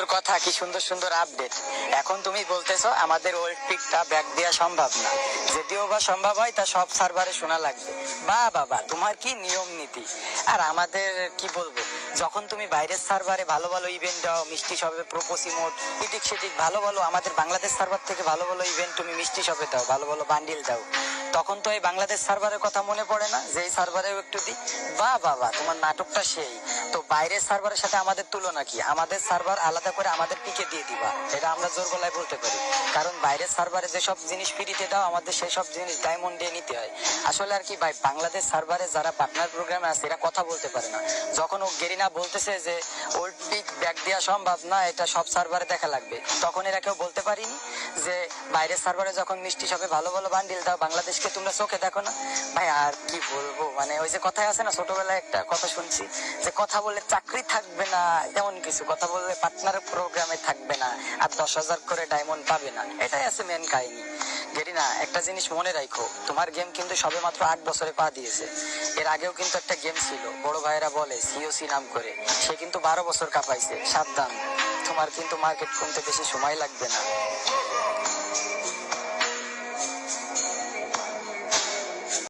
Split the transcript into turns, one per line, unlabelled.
সুন্দর কথা, কি সুন্দর সুন্দর আপডেট এখন তুমি বলতেছো, আমাদের ওল্ড পিকটা ব্যাক দেওয়া সম্ভব না। যদিও বা সম্ভব হয়, তা সব সার্ভারে শোনা লাগবে। বা বাবা তোমার কি নিয়ম নীতি? আর আমাদের, কি বলব, যখন তুমি বাইরের সার্ভারে ভালো ভালো ইভেন্ট দাও, মিষ্টি শপে প্রোপোসি মোড এদিক সেদিক ভালো ভালো, আমাদের বাংলাদেশ সার্ভার থেকে ভালো ভালো ইভেন্ট তুমি মিষ্টি শপে দাও, ভালো ভালো বান্ডিল দাও তখন তো এই বাংলাদেশ সার্ভারের কথা মনে পড়ে না, যে এই সার্ভারেও একটু দিই বা বাবা তোমার নাটকটা সেই। তো বাইরের সার্ভারের সাথে আমাদের তুলনা কি? আমাদের সার্ভার আলাদা করে আমাদের পিকে দিয়ে দিবা। এটা আমরা জোর গলায় বলতে পারি। কারণ বাইরের সার্ভারে যেসব জিনিস ফ্রিতে দাও, আমাদের সেই সব জিনিস ডায়মন্ড দিয়ে নিতে হয়। আসলে আর কি ভাই, বাংলাদেশ সার্ভারে যারা পার্টনার প্রোগ্রামে আছে, এরা কথা বলতে পারে না। যখন ও গেরিনা বলতেছে যে ওল্ড পিক ব্যাক দেওয়া সম্ভব না, এটা সব সার্ভারে দেখা লাগবে। তখন এরা কেউ বলতে পারিনি যে, বাইরের সার্ভারে যখন মিষ্টি সবে ভালো ভালো বান্ডিল দাও বাংলাদেশকে তোমরা চোখে দেখো না। ভাই, আর কি বলব? মানে ওই যে কথায় আছে না, ছোটবেলায় একটা কথা শুনছি যে কথা বলে চাকরি থাকবে না তেমন কিছু। কথা বললে পার্টনার প্রোগ্রামে থাকবে না, আর দশ হাজার করে ডায়মন্ড পাবে না। এটাই আছে মেন কাহিনী। গেরি না একটা জিনিস মনে রাখো, তোমার গেম কিন্তু সবে মাত্র আট বছরে পা দিয়েছে। এর আগেও কিন্তু একটা গেম ছিল, বড় ভাইয়েরা বলে সিওসি নাম করে। সে কিন্তু বারো বছর কাঁপাইছে, সাবধান। তোমার কিন্তু মার্কেট কমতে বেশি সময় লাগবে না।